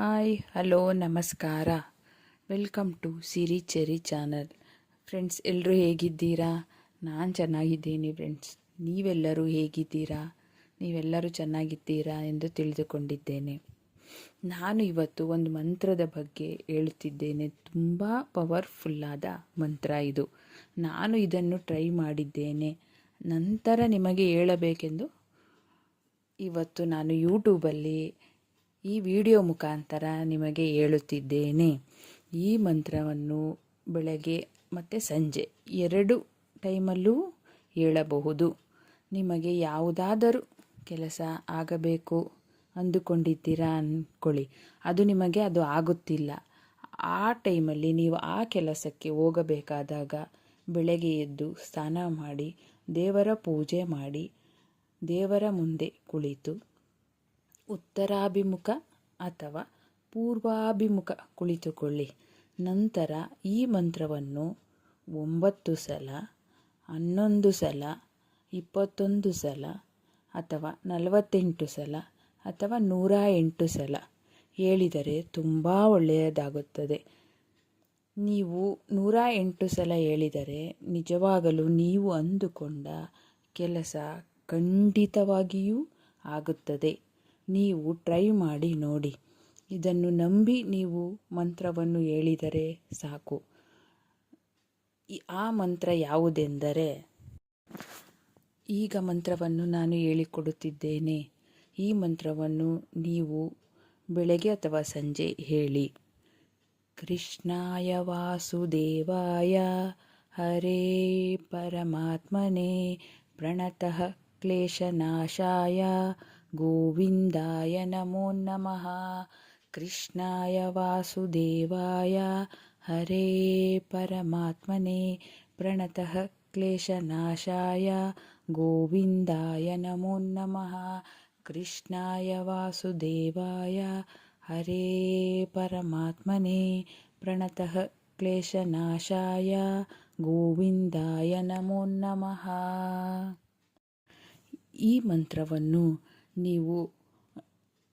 Hi, hello, ನಮಸ್ಕಾರ. Welcome to Siri Cheri channel. Friends ಎಲ್ಲರೂ ಹೇಗಿದ್ದೀರಾ? ನಾನು ಚೆನ್ನಾಗಿದ್ದೀನಿ ಫ್ರೆಂಡ್ಸ್. ನೀವೆಲ್ಲರೂ ಹೇಗಿದ್ದೀರಾ? ನೀವೆಲ್ಲರೂ ಚೆನ್ನಾಗಿದ್ದೀರಾ ಎಂದು ತಿಳಿದುಕೊಂಡಿದ್ದೇನೆ. ನಾನು ಇವತ್ತು ಒಂದು ಮಂತ್ರದ ಬಗ್ಗೆ ಹೇಳುತ್ತಿದ್ದೇನೆ ತುಂಬ ಪವರ್ಫುಲ್ಲಾದ ಮಂತ್ರ ಇದು. ನಾನು ಇದನ್ನು ಟ್ರೈ ಮಾಡಿದ್ದೇನೆ. ನಂತರ ನಿಮಗೆ ಹೇಳಬೇಕೆಂದು ಇವತ್ತು ನಾನು ಯೂಟ್ಯೂಬಲ್ಲಿ ಈ ವಿಡಿಯೋ ಮುಖಾಂತರ ನಿಮಗೆ ಹೇಳುತ್ತಿದ್ದೇನೆ. ಈ ಮಂತ್ರವನ್ನು ಬೆಳಗ್ಗೆ ಮತ್ತು ಸಂಜೆ ಎರಡು ಟೈಮಲ್ಲೂ ಹೇಳಬಹುದು. ನಿಮಗೆ ಯಾವುದಾದರೂ ಕೆಲಸ ಆಗಬೇಕು ಅಂದುಕೊಂಡಿದ್ದೀರಾ ಅಂದ್ಕೊಳ್ಳಿ ಅದು ನಿಮಗೆ ಅದು ಆಗುತ್ತಿಲ್ಲ. ಆ ಟೈಮಲ್ಲಿ ನೀವು ಆ ಕೆಲಸಕ್ಕೆ ಹೋಗಬೇಕಾದಾಗ ಬೆಳಗ್ಗೆ ಎದ್ದು ಸ್ನಾನ ಮಾಡಿ, ದೇವರ ಪೂಜೆ ಮಾಡಿ, ದೇವರ ಮುಂದೆ ಕುಳಿತು ಉತ್ತರಾಭಿಮುಖ ಅಥವಾ ಪೂರ್ವಾಭಿಮುಖ ಕುಳಿತುಕೊಳ್ಳಿ. ನಂತರ ಈ ಮಂತ್ರವನ್ನು ಒಂಬತ್ತು ಸಲ, ಹನ್ನೊಂದು ಸಲ, ಇಪ್ಪತ್ತೊಂದು ಸಲ ಅಥವಾ ನಲವತ್ತೆಂಟು ಸಲ ಅಥವಾ ನೂರ ಎಂಟು ಸಲ ಹೇಳಿದರೆ ತುಂಬ ಒಳ್ಳೆಯದಾಗುತ್ತದೆ. ನೀವು ನೂರ ಎಂಟು ಸಲ ಹೇಳಿದರೆ ನಿಜವಾಗಲೂ ನೀವು ಅಂದುಕೊಂಡ ಕೆಲಸ ಖಂಡಿತವಾಗಿಯೂ ಆಗುತ್ತದೆ. ನೀವು ಟ್ರೈ ಮಾಡಿ ನೋಡಿ. ಇದನ್ನು ನಂಬಿ ನೀವು ಮಂತ್ರವನ್ನು ಹೇಳಿದರೆ ಸಾಕು. ಆ ಮಂತ್ರ ಯಾವುದೆಂದರೆ, ಈಗ ಮಂತ್ರವನ್ನು ನಾನು ಹೇಳಿಕೊಡುತ್ತಿದ್ದೇನೆ. ಈ ಮಂತ್ರವನ್ನು ನೀವು ಬೆಳಗ್ಗೆ ಅಥವಾ ಸಂಜೆ ಹೇಳಿ. ಕೃಷ್ಣಾಯ ವಾಸುದೇವಾಯ, ಹರೇ ಪರಮಾತ್ಮನೇ, ಪ್ರಣತಃ ಕ್ಲೇಶನಾಶಾಯ ಗೋವಿಂದಾಯ ನಮೋ ನಮಃ ಕೃಷ್ಣಾಯ ವಾಸುದೇವಾಯ ಹರೇ ಪರಮಾತ್ಮನೆ ಪ್ರಣತಃ ಕ್ಲೇಶನಾಶಾಯ ಗೋವಿಂದಾಯ ನಮೋ ನಮಃ ಕೃಷ್ಣಾಯ ವಾಸುದೇವಾಯ ಹರೇ ಪರಮಾತ್ಮನೆ ಪ್ರಣತಃ ಕ್ಲೇಶನಾಶಾಯ ಗೋವಿಂದಾಯ ನಮೋ ನಮಃ ಈ ಮಂತ್ರವನ್ನು ನೀವು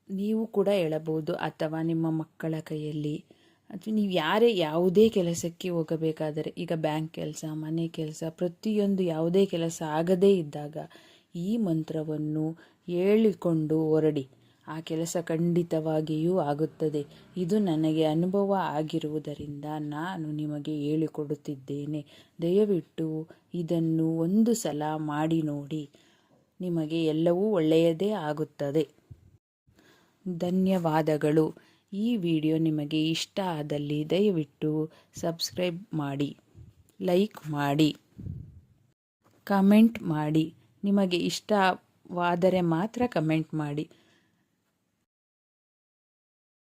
ನೀವು ಕೂಡ ಹೇಳಬಹುದು ಅಥವಾ ನಿಮ್ಮ ಮಕ್ಕಳ ಕೈಯಲ್ಲಿ. ಅಥವಾ ನೀವು ಯಾರೇ, ಯಾವುದೇ ಕೆಲಸಕ್ಕೆ ಹೋಗಬೇಕಾದರೆ, ಈಗ ಬ್ಯಾಂಕ್ ಕೆಲಸ, ಮನೆ ಕೆಲಸ, ಪ್ರತಿಯೊಂದು ಯಾವುದೇ ಕೆಲಸ ಆಗದೇ ಇದ್ದಾಗ ಈ ಮಂತ್ರವನ್ನು ಹೇಳಿಕೊಂಡು ಹೊರಡಿ. ಆ ಕೆಲಸ ಖಂಡಿತವಾಗಿಯೂ ಆಗುತ್ತದೆ. ಇದು ನನಗೆ ಅನುಭವ ಆಗಿರುವುದರಿಂದ ನಾನು ನಿಮಗೆ ಹೇಳಿಕೊಡುತ್ತಿದ್ದೇನೆ. ದಯವಿಟ್ಟು ಇದನ್ನು ಒಂದು ಸಲ ಮಾಡಿ ನೋಡಿ. ನಿಮಗೆ ಎಲ್ಲವೂ ಒಳ್ಳೆಯದೇ ಆಗುತ್ತದೆ. ಧನ್ಯವಾದಗಳು. ಈ ವಿಡಿಯೋ ನಿಮಗೆ ಇಷ್ಟ ಆದಲ್ಲಿ ದಯವಿಟ್ಟು ಸಬ್ಸ್ಕ್ರೈಬ್ ಮಾಡಿ, ಲೈಕ್ ಮಾಡಿ, ಕಮೆಂಟ್ ಮಾಡಿ. ನಿಮಗೆ ಇಷ್ಟವಾದರೆ ಮಾತ್ರ ಕಮೆಂಟ್ ಮಾಡಿ.